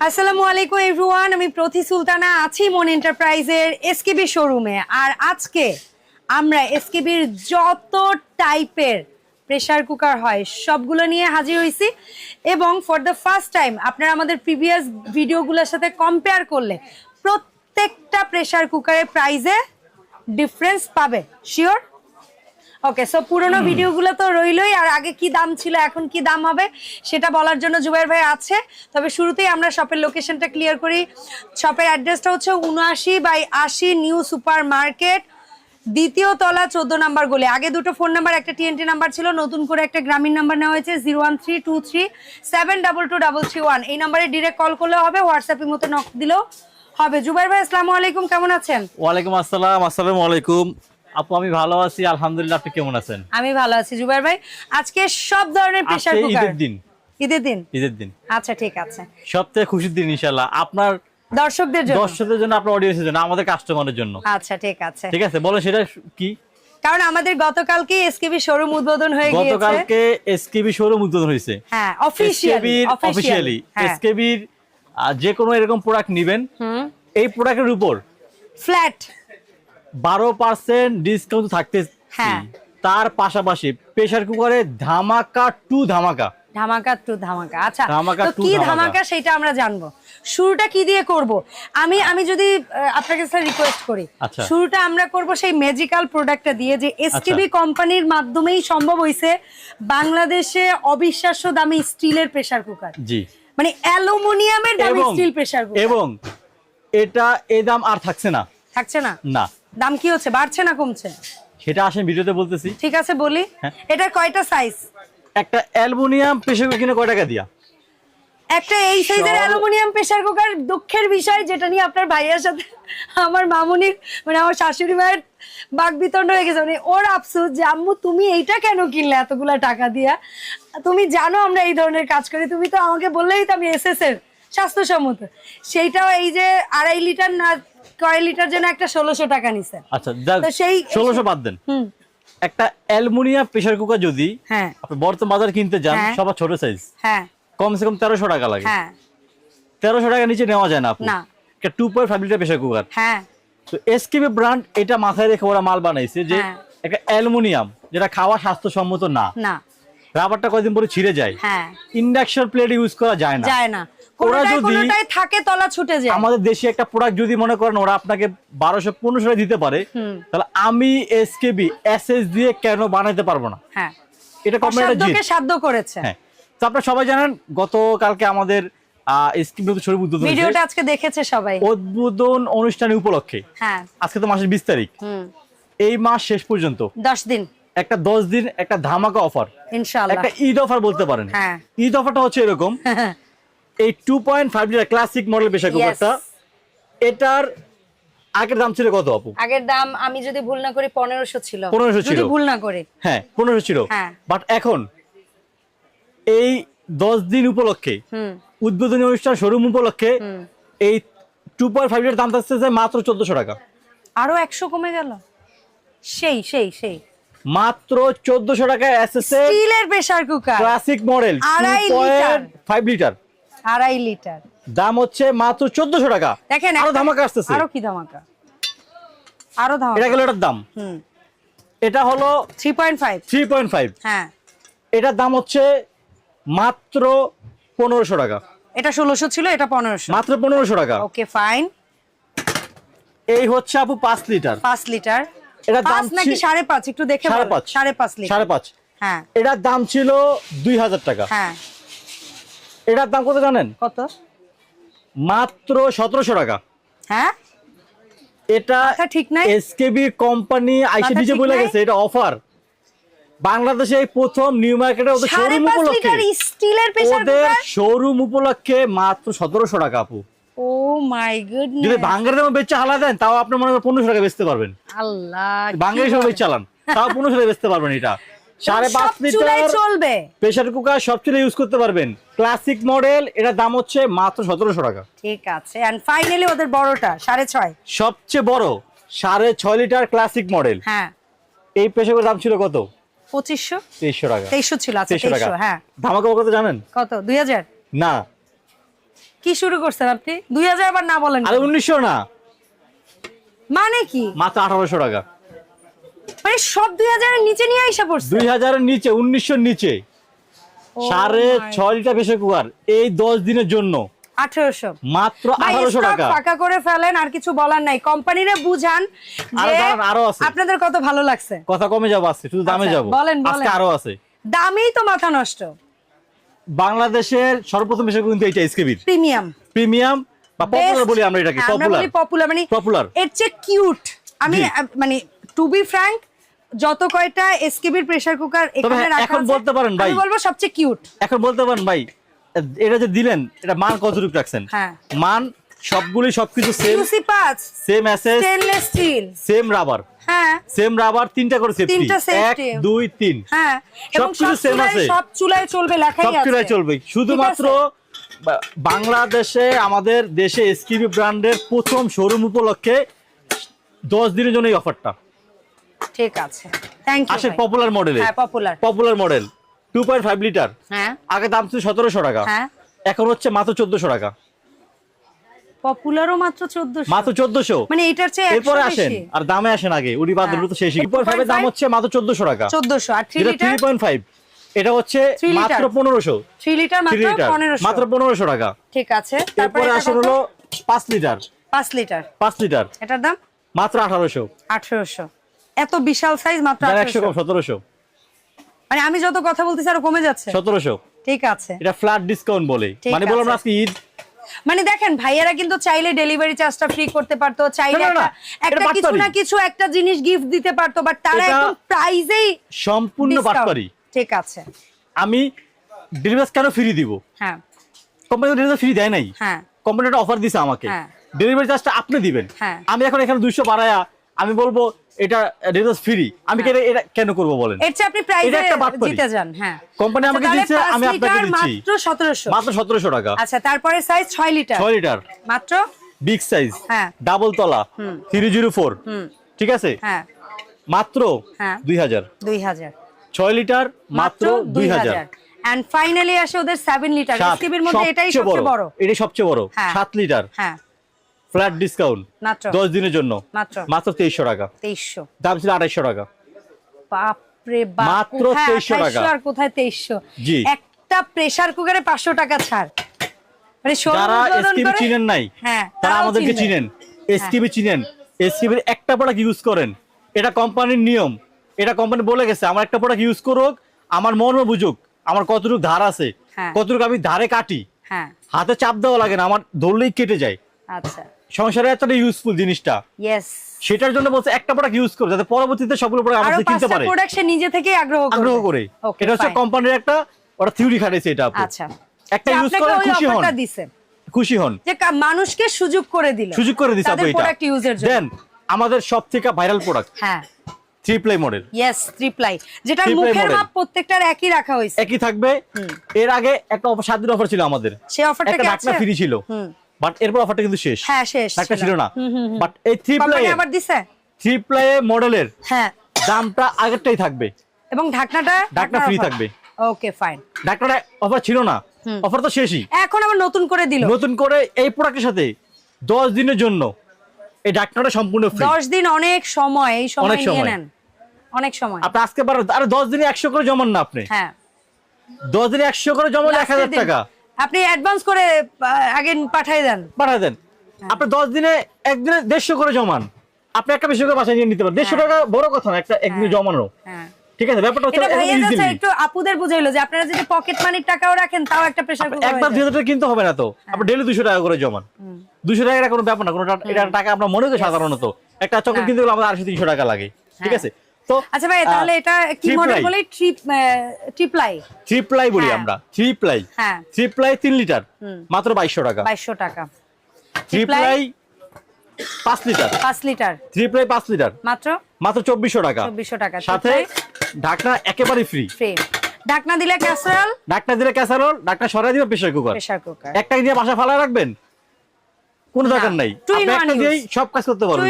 আসসালামু আলাইকুম এভরিওয়ান আমি প্রতি সুলতানা আছি মন এন্টারপ্রাইজের এসকেবি শোরুমে আর আজকে আমরা এসকেবির যত টাইপের প্রেসার কুকার হয়, সবগুলো নিয়ে হাজির হয়েছি এবং ফর দ্য ফার্স্ট টাইম আপনারা আমাদের প্রিভিয়াস ভিডিওগুলোর সাথে কম্পেয়ার করলে প্রত্যেকটা প্রেসার কুকারের প্রাইসে ডিফারেন্স পাবে। শিওর ওকে সো পুরোনো ভিডিওগুলো তো রইলই আর আগে কি দাম ছিল এখন কি দাম হবে সেটা বলার জন্য জুবাইর ভাই আছে। তবে শুরুতেই আমরা শপের লোকেশনটা ক্লিয়ার করি। শপের অ্যাড্রেসটা হচ্ছে উনআশি বাই আশি নিউ সুপার মার্কেট দ্বিতীয় তলা চোদ্দ নাম্বার গোলে। আগে দুটো ফোন নাম্বার একটা টিএনটি নাম্বার ছিল নতুন করে একটা গ্রামীণ নাম্বার নেওয়া হয়েছে zero one three two three seven double two double three one এই নাম্বারে ডিরেক্ট কল করলেও হবে হোয়াটসঅ্যাপের মতো নক দিলেও হবে। জুবাইর ভাই আসসালামু আলাইকুম কেমন আছেন? ওয়ালাইকুম আসসালাম আসসালামু আলাইকুম। আপু আমি ভালো আছি আলহামদুলিল্লাহ আপনি কেমন আছেন? আমি ভালো আছি। জুবাইর ভাই আজকে সব ধরনের প্রেসার কুকার ঈদের দিন। ঈদের দিন? ঈদের দিন। আচ্ছা ঠিক আছে। সবথেকে খুশির দিন ইনশাল্লাহ আপনার দর্শকদের জন্য। দর্শকদের জন্য আপনার অডিয়েন্সের জন্য আমাদের কাস্টমারের জন্য। আচ্ছা ঠিক আছে। ঠিক আছে বলো সেটা কি? কারণ আমাদের গতকালকে এসকেবি শোরুম উদ্বোধন হয়ে গিয়েছে। গতকালকে এসকেবি শোরুম উদ্বোধন হয়েছে। হ্যাঁ অফিশিয়ালি অফিসিয়ালি এসকেবির যে কোনো এরকম প্রোডাক্ট নেবেন এই প্রোডাক্টের উপর ফ্ল্যাট বারো পার্সেন্ট ডিসকাউন্ট থাকতে হ্যাঁ। তার পাশাপাশি প্রেসার কুকারে ধামাকা টু ধামাকা। ধামাকা টু ধামাকা। আচ্ছা তো কি ধামাকা। সেটা আমরা জানব। শুরুটা কি দিয়ে করব? আমি আমি যদি আপনার কাছে রিকোয়েস্ট করি। আচ্ছা। শুরুটা আমরা করব সেই ম্যাজিক্যাল প্রোডাক্টটা দিয়ে যে এসটিবি কোম্পানির মাধ্যমেই সম্ভব হয়েছে বাংলাদেশে অবিশ্বাস্য দামে স্টিলের প্রেসার কুকার জি। মানে অ্যালুমিনিয়ামের দামে স্টিল প্রেসার কুকার এবং এটা এ দাম আর থাকছে না। থাকছে না? না। দাম কি হচ্ছে? বাড়ছে না কমছে? সেটা আসেন ভিডিওতে বলতেছি। ঠিক আছে বলি। হ্যাঁ। এটা কয়টা সাইজ একটা অ্যালুমিনিয়াম প্রেসার কুকার কিনে কয় টাকা দিয়া? একটা এই সাইজের অ্যালুমিনিয়াম প্রেসার কুকার দুঃখের বিষয় যেটা নিয়ে আপনার ভাইয়ের সাথে আমার মামুনির মানে আমার শাশুড়ি মায়ের বিতণ্ড হয়ে গেছে। মানে ওর আফসোস যে আম্মু তুমি এইটা কেন কিনলে এতগুলা টাকা দিয়া? তুমি জানো আমরা এই ধরনের কাজ করি তুমি তো আমাকে বললেই তো আমি এসএস এর স্বাস্থ্যসম্মত। সেইটাও এই যে আড়াই লিটার না কয় লিটার যেন একটা ষোলোশো টাকা নিছে। আচ্ছা তো সেই- ষোলোশো বাদ দেন। হুম। একটা অ্যালুমিনিয়াম প্রেসার কুকার যদি হ্যাঁ। আপনি বর্তমান বাজার কিনতে যান হ্যাঁ। সবার ছোট সাইজ হ্যাঁ। কমসে কম তেরোশো টাকা লাগে। হ্যাঁ। তেরোশো টাকা নিচে নেওয়া যায় না না। একটা two point five litre pressure cooker হ্যাঁ। তো এসকেবি ব্র্যান্ড এটা মাথায় রেখে ওরা মাল বানাইছে যে হ্যাঁ। একটা অ্যালুমিনিয়াম যেটা খাওয়া স্বাস্থ্যসম্মত না। না। রাবারটা কয়দিন পরে ছিঁড়ে যায়। হ্যাঁ। ইন্ডাকশন প্লেট ইউজ করা যায় না। যায় না। ওরা যদি- থাকে তলা ছুটে যায়। আমাদের দেশে একটা প্রোডাক্ট যদি মনে করেন ওরা আপনাকে বারোশো পনেরোশো দিতে পারে তাহলে আমি এসকেবি এসএস দিয়ে কেন বানাইতে পারব না? হ্যাঁ। এটা কোম্পানিটা সাধ্য করেছে। হ্যাঁ। তো আপনারা সবাই জানেন গতকালকে আমাদের। ভিডিওটা আজকে দেখেছে সবাই। উদ্বোধন অনুষ্ঠানের উপলক্ষে। হ্যাঁ। আজকে তো মাসের বিশ তারিখ। এই মাস শেষ পর্যন্ত। দশ দিন। একটা দশ দিন একটা ধামাকা অফার ইনশাআল্লাহ। একটা ঈদ অফার বলতে পারেন। হ্যাঁ। ঈদ অফারটা হচ্ছে এরকম। এই two point five litre classic model pressure কুকারটা এটার আগের দাম ছিল কত আপু? আগের দাম আমি যদি ভুল না করি পনেরোশো ছিল। 1500 ছিল। ভুল না করি। হ্যাঁ পনেরোশো ছিল। হ্যাঁ। বাট এখন এই দশ দিন উপলক্ষে উদ্বোধনী অনুষ্ঠান শোরুম উপলক্ষে এই টু পয়েন্ট ফাইভ লিটার দাম থাকছে মাত্র চোদ্দশো টাকা। আরও একশো কমে গেল? সেই সেই সেই। মাত্র চোদ্দশো টাকা এসএসএ স্টিলের প্রেসার কুকার ক্লাসিক মডেল আড়াই ফাইভ লিটার আড়াই লিটার। দাম হচ্ছে মাত্র চোদ্দশো টাকা। দেখেন আরও ধামাকা আসতেছে। আরও কি ধামাকা? আরও এটা ধামাকা গেল এটার দাম। হুম। এটা হলো three point five three point five হ্যাঁ। এটার দাম হচ্ছে মাত্র পনেরোশো টাকা। এটা ষোলোশো ছিল এটা পনেরোশো। মাত্র পনেরোশো টাকা। ওকে ফাইন এই হচ্ছে আপু পাঁচ লিটার। পাঁচ লিটার। এটার দাম নাকি সাড়ে পাঁচ? একটু দেখে সাড়ে। পাঁচ। সাড়ে পাঁচ লিটার। সাড়ে পাঁচ। হ্যাঁ। এটার দাম ছিল দুই হাজার টাকা। হ্যাঁ। এটার দাম কত জানেন? কত? মাত্র সতেরোশো টাকা। হ্যাঁ? এটা ঠিক নাই? এসকেবি কোম্পানি আইসে মাথা বলে গেছে এটা অফার বাংলাদেশে এই প্রথম নিউ মার্কেটে ওদের শোরুম উপলক্ষে। স্টিলের প্রেসার ওদের শোরুম উপলক্ষে মাত্র সতেরোশো টাকা আপু। ও মাই যদি ভাঙ্গারের দামে বেচে হালা দেন তাও আপনি মনে করেন পনেরোশো টাকা বেচতে পারবেন। আল্লাহ সবাই বলে? চালান তাও পনেরোশো টাকা বেচতে পারবেন এটা। সাড়ে পাঁচ লিটার চলবে। প্রেসার কুকার সব চুলে ইউজ করতে পারবেন। ক্লাসিক মডেল দাম হচ্ছে মাত্র সতেরোশো টাকা। ঠিক আছে। এন্ড ফাইনালি ওদের বড়টা সাড়ে ছয়। সবচেয়ে বড় সাড়ে ছয় লিটার ক্লাসিক মডেল হ্যাঁ। এই প্রেসার কুকার দাম ছিল কত? পঁচিশশো? তেইশশো টাকা। তেইশশো ছিল আচ্ছা তেইশশো টাকা। হ্যাঁ। ধামাকা কত জানেন? কত? দুই হাজার? না। কি শুরু করছেন আপনি? দুই হাজার আবার না বলেন আরে উনিশশো না। মানে কি? মাত্র আঠারোশো টাকা। মানে সব নিচে নিয়ে আইসা পড়ছে? নিচে নিচে। সাড়ে ছয় লিটার প্রেসার কুকার এই দশ দিনের জন্য। আঠারোশো। মাত্র ভাই, আঠারোশো stock টাকা। ফাঁকা করে ফেলেন আর কিছু বলার নাই। কোম্পানিরে বুঝান আরও যে আরও আছে। আপনাদের কত ভালো লাগছে। কথা কমে যাব শুধু দামে আচ্ছা, যাব। বলেন। আজকে আরও আছে। দামেই তো মাথা নষ্ট। বাংলাদেশের সর্বপ্রথম প্রেসার কুকার কিন্তু এসকেবির প্রিমিয়াম। প্রিমিয়াম বা পপুলার বলি আমরা এটাকে পপুলার মানে Popular। এর চেয়ে কিউট আমি মানে টু বি ফ্র্যাঙ্ক যত কয়টা এসকেবির প্রেসার কুকার এখানে রাখা এখন বলতে পারেন ভাই। আমি বলব সবচেয়ে কিউট এখন বলতে পারেন ভাই এটা যে দিলেন এটা মান কতটুকু রাখছেন? হ্যাঁ। মান সবগুলি সবকিছু সেম ইউসি পাঁচ সেম অ্যাসেস স্টেনলেস স্টিল সেম রাবার হ্যাঁ। সেম রাবার তিনটা করে সেফটি তিনটা এক safety। দুই তিন। হ্যাঁ এবং সবকিছু সব same আছে। সব চুলায় চলবে লেখাই সব চুলায় চলবে। শুধুমাত্র বাংলাদেশে আমাদের দেশে এসকিবি ব্র্যান্ডের প্রথম শোরুম উপলক্ষে দশ দিনের জন্য এই অফারটা ঠিক আছে। থ্যাংক ইউ আসে পপুলার মডেলে হ্যাঁ popular popular model two point five litre হ্যাঁ। আগে দাম ছিল সতেরোশো টাকা। হ্যাঁ। এখন হচ্ছে মাত্র চোদ্দশো টাকা। পপুলারও মাত্র 1400 মাত্র চোদ্দশো। মানে এটার চেয়ে এরপরে আসেন আর দামে আসেন আগে। উড়ি বাদ হ্যাঁ। তো শেষ। টু পয়েন্ট দাম হচ্ছে মাত্র চোদ্দশো টাকা। 1400 আর 3 লিটার থ্রি পয়েন্ট ফাইভ এটা হচ্ছে মাত্র পনেরোশো। 3 লিটার মাত্র 1500 মাত্র পনেরোশো টাকা। ঠিক আছে। তারপরে আসেন হলো পাঁচ লিটার 5 লিটার পাঁচ লিটার এটার দাম? মাত্র আঠারোশো। 1800 এত বিশাল সাইজ মাত্র যারা একশো কম 1800 সতেরোশো। মানে আমি যত কথা বলতেছি আরও কমে যাচ্ছে। সতেরোশো। ঠিক আছে। এটা ফ্ল্যাট ডিসকাউন্ট বলে। মানে বললাম আজকে ঈদ। মানে দেখেন ভাইয়েরা কিন্তু চাইলে ডেলিভারি চার্জটা ফ্রি করতে পারতো চাইলে একটা কিছু না কিছু একটা জিনিস গিফট দিতে পারতো বাট তারা এখন প্রাইজেই সম্পূর্ণ বাটপারি। ঠিক আছে। আমি ডেলিভারি কেন ফ্রি দিব? হ্যাঁ। কোম্পানি ডেলিভারি ফ্রি দেয় নাই। হ্যাঁ। কোম্পানি একটা অফার দিছে আমাকে। হ্যাঁ। ডেলিভারি চার্জটা আপনি দিবেন। হ্যাঁ। আমি এখন এখানে দুইশো বাড়ায়া আমি বলব এটা ডেলিভারি ফ্রি। আমি কেন এটা কেন করব বলেন? এর চেয়ে আপনি প্রাইজে। জিতে যান হ্যাঁ। কোম্পানি আমাকে আচ্ছা, দিচ্ছে আমি আপনাকে দিচ্ছি। মাত্র সতেরোশো। মাত্র সতেরোশো টাকা। আচ্ছা তারপরে সাইজ ছয় লিটার। ছয় লিটার। মাত্র? বিগ সাইজ হ্যাঁ। ডাবল তলা। থ্রি জিরো ফোর হুম। ঠিক আছে? হ্যাঁ। মাত্র হ্যাঁ। দুই হাজার। দুই হাজার। ছয় লিটার মাত্র দুই হাজার। এন্ড ফাইনালি আসে ওদের সেভেন লিটার সাত। এসটিভির মধ্যে এটাই সবচেয়ে বড়। এটাই সবচেয়ে বড়। হ্যাঁ। সাত লিটার। হ্যাঁ। Flat discount. মাত্র। দশ দিনের জন্য। মাত্র। তেইশশো টাকা। তেইশশো। দাম ছিল আড়াইশো টাকা। বাপরে বাপ। মাত্র 2300 টাকা। আর কোথায় তেইশশো? জি। একটা প্রেসার কুকারে পাঁচশো টাকা ছাড়। মানে যারা চিনেন নাই হ্যাঁ তারা আমাদেরকে চিনেন। এসকিবি চিনেন। একটা প্রোডাক্ট ইউজ করেন। এটা কোম্পানির নিয়ম। এটা কোম্পানি বলে গেছে আমার একটা প্রোডাক্ট ইউজ করুক আমার মর্ম বুঝুক আমার কতটুকু ধার আছে হ্যাঁ। কতটুকু আমি ধারে কাটি। হ্যাঁ। হাতে চাপ দেওয়া লাগে না আমার ধরলেই কেটে যায়। আচ্ছা। সংসারে এতটা ইউজফুল জিনিসটা। ইয়েস সেটার জন্য বলছে একটা প্রোডাক্ট ইউজ করো যাতে পরবর্তীতে সবগুলো প্রোডাক্ট আমাদের কিনতে পারে। প্রোডাক্ট সে নিজে থেকেই আগ্রহ করবে। আগ্রহ করে। এটা হচ্ছে কোম্পানির একটা ওরা থিওরি খাটাইছে এটা আচ্ছা। একটা ইউজ করে খুশি হন। খুশি হন। যে মানুষকে সুযোগ করে দিল। সুযোগ করে দিছে আপু এটা। প্রোডাক্ট ইউজের জন্য। দেন আমাদের সব থেকে ভাইরাল প্রোডাক্ট হ্যাঁ থ্রি মডেল ইয়েস ট্রিপ্লাই যেটা মুখের। মাপ প্রত্যেকটার একই রাখা হয়েছে। একই থাকবে। এর আগে একটা অফার সাত দিন অফার ছিল আমাদের। সেই অফারটা একটা কি আছে? ফ্রি ছিল। হুম। বাট এরপর অফারটা কিন্তু শেষ। হ্যাঁ শেষ ডাকনা ছিল। না। বাট এই থ্রি প্লে কোম্পানি আবার দিছে? থ্রি প্লে মডেলের হ্যাঁ। দামটা আগেরটাই থাকবে। এবং ঢাকনাটা ঢাকনা free থাকবে। ওকে ফাইন ডাকনাটা অফার ছিল না। অফার তো শেষই। এখন আবার নতুন করে দিল। নতুন করে এই প্রোডাক্টের সাথে দশ দিনের জন্য এই ডাকনাটা সম্পূর্ণ ফ্রি দশ দিন অনেক সময় এই সময় নিয়ে। নেন। অনেক সময়। আপনি আজকে পারেন আরে দশ দিনে একশো করে জমান না আপনি। হ্যাঁ। দশ দিনে একশো করে জমান এক হাজার Last এর দিন। টাকা। আপনি অ্যাডভান্স করে আগে পাঠিয়ে দেন। পাঠায় দেন। হ্যাঁ। আপনি দশ দিনে একদিনে দেড়শো করে জমান। আপনি একটা বেশি করে বাসায় নিয়ে নিতে পারেন। দেড়শো টাকা বড় কথা না একটা একদিনে জমানো। হ্যাঁ। ঠিক আছে ব্যাপারটা হচ্ছে এটা ভাইয়া easily। একটু আপুদের বুঝাইলো যে আপনারা যদি পকেট মানির টাকাও রাখেন তাও একটা প্রেসার একবার দুই হাজার টাকা কিনতে হবে না তো। আপনি ডেলি দুশো টাকা করে জমান। দুশো টাকা এটা কোনো ব্যাপার না কোনো এটা টাকা আমরা মনে করি সাধারণত। একটা চকলেট কিনতে গেলে আমাদের আড়াইশো তিনশো টাকা লাগে। ঠিক আছে? তো আচ্ছা ভাই তাহলে এটা কি মডেল বলে? ট্রিপ ট্রিপ্লাই থ্রি প্লাই বলি হ্যাঁ। আমরা। থ্রি প্লাই হ্যাঁ। থ্রি প্লাই তিন লিটার। মাত্র বাইশশো টাকা। বাইশশো টাকা। Three ply? প্লাই পাঁচ লিটার। পাঁচ লিটার। থ্রি প্লাই পাঁচ লিটার। মাত্র? মাত্র চব্বিশশো টাকা। চব্বিশশো টাকা। সাথে ঢাকনা একেবারে ফ্রি ফ্রি ঢাকনা দিলে ক্যাসারল ঢাকনা দিলে ক্যাসারোল ঢাকনা সরাই দিবে প্রেসার কুকার প্রেসার কুকার একটা দিয়ে বাসা ফালা রাখবেন? কোনো দরকার নাই। আপনি একটা. দিয়েই সব কাজ করতে পারবেন.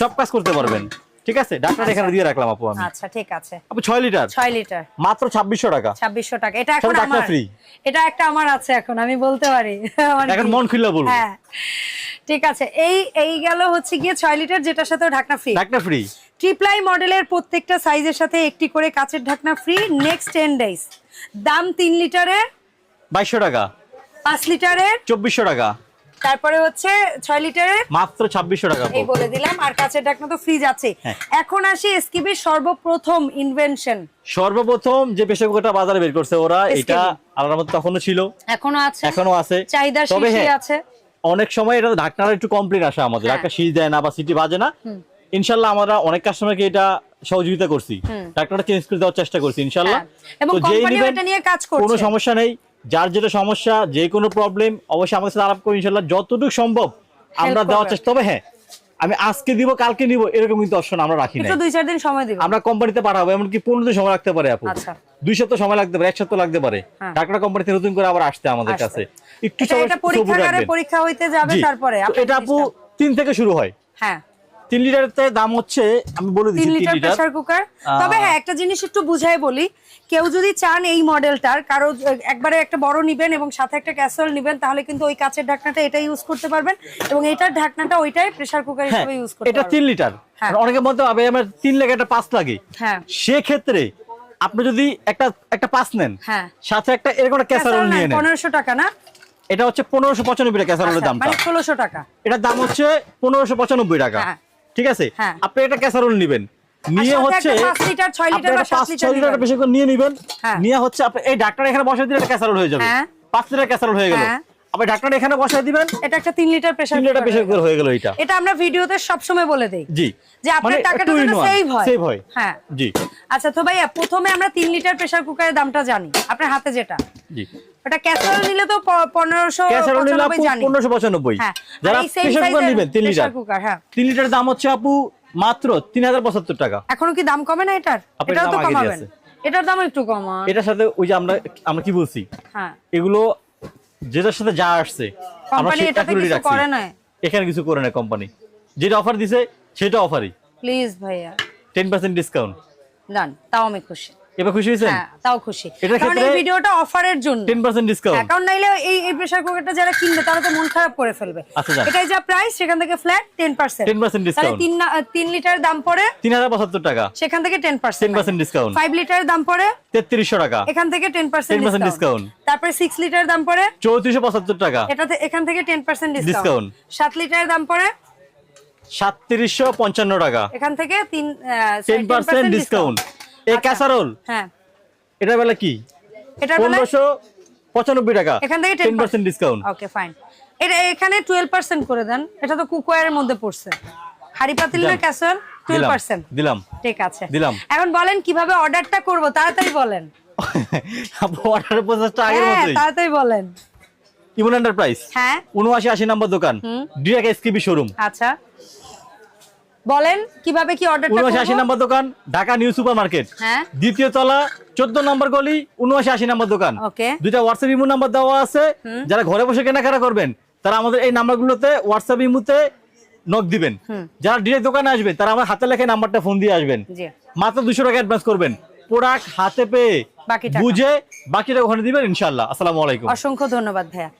সব কাজ করতে পারবেন। ঠিক আছে? ডাক্তার এখানে দিয়ে রাখলাম আপু আমি। আচ্ছা ঠিক আছে। আপু ছয় লিটার? ছয় লিটার। মাত্র ছাব্বিশশো টাকা। ছাব্বিশশো টাকা। এটা এখন আমার। free। এটা একটা আমার আছে এখন আমি বলতে পারি। এখন মন খুললে বলব হ্যাঁ। ঠিক আছে। এই এই গেল হচ্ছে গিয়ে ছয় লিটার যেটার সাথে ঢাকনা ফ্রি ঢাকনা ফ্রি ট্রিপ্লাই মডেলের প্রত্যেকটা সাইজের সাথে একটি করে কাচের ঢাকনা ফ্রি নেক্সট টেন ডেজ দাম তিন লিটারের। বাইশশো টাকা। পাঁচ লিটারের। চব্বিশশো টাকা। তারপরে হচ্ছে ছয় লিটারের? মাত্র ছাব্বিশশো টাকা এই বলে দিলাম আর কাচের ঢাকনা তো ফ্রিজ আছে। হ্যাঁ। এখন আসি এসকিবির সর্বপ্রথম ইনভেনশন সর্বপ্রথম যে প্রেসার কুকারটা বাজারে বের করছে ওরা এটা আলাদা মতো তখনও ছিল। এখনও আছে। এখনও আছে। চাহিদা তবে হ্যাঁ, আছে। অনেক সময় এটা ঢাকনাটা একটু কমপ্লিট আসে আমাদের। হ্যাঁ। একটা শীষ দেয় না বা সিটি বাজে না। ইনশাল্লাহ আমরা অনেক কাস্টমারকে এটা সহযোগিতা করছি। ঢাকনাটা চেঞ্জ করে দেওয়ার চেষ্টা করছি ইনশাল্লাহ। হ্যাঁ। এবং কোম্পানিও এটা নিয়ে কাজ করছে। কোনো সমস্যা নেই। যার যেটা সমস্যা যে কোনো প্রবলেম অবশ্যই আমাদের সাথে আলাপ করি ইনশাল্লাহ যতটুকু সম্ভব আমরা দেওয়ার চেষ্টা তবে হ্যাঁ আমি আজকে দিব কালকে নিব এরকম কিন্তু অপশন আমরা রাখি না দুই চার দিন সময় দিবেন আমরা কোম্পানিতে পাঠাবো এমনকি পনেরো দিন সময় লাগতে পারে আপু। আচ্ছা। দুই সপ্তাহ সময় লাগতে পারে এক সপ্তাহ লাগতে পারে। হ্যাঁ। ডাক্তার কোম্পানিতে নতুন করে আবার আসতে আমাদের কাছে। একটু সময়। পরীক্ষা হইতে যাবে তারপরে। এটা আপু তিন থেকে শুরু হয়। হ্যাঁ। তিন লিটারের দাম হচ্ছে আমি বলে দিচ্ছি তিন লিটার প্রেসার কুকার তবে হ্যাঁ একটা জিনিস একটু বুঝাই বলি। কেউ যদি চান এই মডেলটার কারও একবারে একটা বড় নিবেন এবং সাথে একটা ক্যাসেল নিবেন তাহলে কিন্তু ওই কাচের ঢাকনাটা এটা ইউজ করতে পারবেন এবং এটার ঢাকনাটা ওইটাই প্রেসার কুকার হ্যাঁ হিসেবে ইউজ করতে এটা তিন লিটার। হ্যাঁ। অনেকে মধ্যে হবে আমার তিন লাগে একটা পাঁচ লাগে। হ্যাঁ। সেক্ষেত্রে আপনি যদি একটা একটা পাঁচ নেন হ্যাঁ। সাথে একটা এরকম একটা ক্যাসারোল নিয়ে নেন। পনেরোশো টাকা না? এটা হচ্ছে পনেরোশো পঁচানব্বই টাকা ক্যাসারোলের আচ্ছা, দামটা। মানে ষোলোশো টাকা। এটার দাম হচ্ছে পনেরোশো পঁচানব্বই টাকা। ঠিক আছে? হ্যাঁ। আপনি এটা ক্যাসারোল নিবেন। নিয়ে হচ্ছে লিটার, ছয় আপনি লিটার বা একটা লিটার লিটার বেশি করে নিয়ে নিবেন। হ্যাঁ। নিয়ে হচ্ছে আপনি এই ডাক্তার এখানে বসে দিলে এটা ক্যাসারোল হয়ে যাবে। হ্যাঁ। পাঁচ লিটার ক্যাসারোল হয়ে গেল। ডাক্তার এখানে বসাই দিবেন? এটা একটা তিন লিটার প্রেসার তিন লিটার প্রেসার কুকার হয়ে গেল এটা এটা আমরা ভিডিওতে সবসময় বলে দেই জি। যে আপনার মানে টাকাটা যেন সেভ হয়। save হয়। হ্যাঁ। জি। আচ্ছা তো ভাইয়া প্রথমে আমরা তিন লিটার প্রেসার কুকারের দামটা জানি আপনার হাতে যেটা। জি। ওটা ক্যাসারোল নিলে তো প- পনেরোশো ক্যাসারোল নিলে আপু পঁচানব্বই জানি। পনেরোশো পঁচানব্বই। হ্যাঁ যারা প্রেসার কুকার নেবেন তিন লিটার। pressure cooker, হ্যাঁ। তিন লিটার দাম হচ্ছে আপু মাত্র তিন হাজার পঁচাত্তর টাকা। এখনও কি দাম কমে না এটার? এটাও তো কমাবেন। এটার দাম একটু কমা এটার সাথে ওই যে আমরা আমরা কি বলছি? হ্যাঁ। এগুলো যেটার সাথে যা আসছে কোম্পানি এটাতে কিছু করে না এখানে কিছু করে না কোম্পানি যেটা অফার দিছে সেটা অফারই প্লিজ ভাইয়া। টেন পার্সেন্ট ডিসকাউন্ট ডান তাও আমি খুশি। এবার খুশি হয়েছেন? হ্যাঁ তাও খুশি। কারণ এই ভিডিওটা অফারের জন্য। টেন পার্সেন্ট হ্যাঁ, ডিসকাউন্ট কারণ নাইলে এই এই প্রেসার কুকারটা যারা কিনবে তারা তো মন খারাপ করে ফেলবে। আচ্ছা, এটাই যা প্রাইস সেখান থেকে ফ্ল্যাট টেন পার্সেন্ট 10% discount। তিন না- তিন লিটার দাম পড়ে তিন হাজার পঁচাত্তর টাকা। সেখান থেকে ten ten percent percent discount five লিটারের দাম পড়ে তেত্রিশশো টাকা। এখান থেকে টেন পার্সেন্ট 10% ডিসকাউন্ট তারপরে সিক্স লিটার দাম পড়ে চৌত্রিশশো পঁচাত্তর টাকা। এটাতে এখান থেকে টেন পার্সেন্ট Discount। ডিসকাউন্ট সাত লিটারের দাম পড়ে সাতত্রিশশো পঞ্চান্ন টাকা। এখান থেকে তিন ডিসকাউন্ট এই আচ্ছা। ক্যাসারোল হ্যাঁ। এটা বেলা কি? বেলায় পনেরোশো পঁচানব্বই টাকা। এখান থেকে ten percent discount okay fine এটা এখানে টুয়েলভ পার্সেন্ট করে দেন। এটা তো কুকওয়ারের মধ্যে পড়ছে। হাড়ি পাতিলের দেন। ক্যাসেল টুয়েলভ দিলাম পার্সেন্ট দিলাম। ঠিক আছে। দিলাম। এখন বলেন কীভাবে অর্ডারটা করব তাড়াতাড়ি বলেন। অর্ডার প্রসেসটা আগের হ্যাঁ মতোই। তাড়াতাড়ি বলেন। ইমন এন্টারপ্রাইজ হ্যাঁ। উনআশি আশি নম্বর দোকান। ডিরেক্ট এসকিবি শোরুম আচ্ছা। বলেন কীভাবে কি অর্ডারটা উনআশি আশি নম্বর দোকান ঢাকা নিউ সুপার মার্কেট হ্যাঁ। দ্বিতীয় তলা চোদ্দ নম্বর গলি উনআশি আশি নম্বর দোকান। দুইটা হোয়াটসঅ্যাপ ইমো নাম্বার দেওয়া আছে। যারা ঘরে বসে কেনাকাটা করবেন তারা আমাদের এই নাম্বারগুলোতে হোয়াটসঅ্যাপ ইমোতে নক দিবেন। যারা ডিরেক্ট দোকানে আসবেন তারা আমার হাতে লেখে নাম্বারটা ফোন দিয়ে আসবেন। মাত্র দুশো টাকা অ্যাডভান্স করবেন। প্রোডাক্ট হাতে পেয়ে। বুঝে বাকিটা ওখানে দিবেন ইনশাল্লাহ আসসালামু আলাইকুম। অসংখ্য ধন্যবাদ ভাইয়া।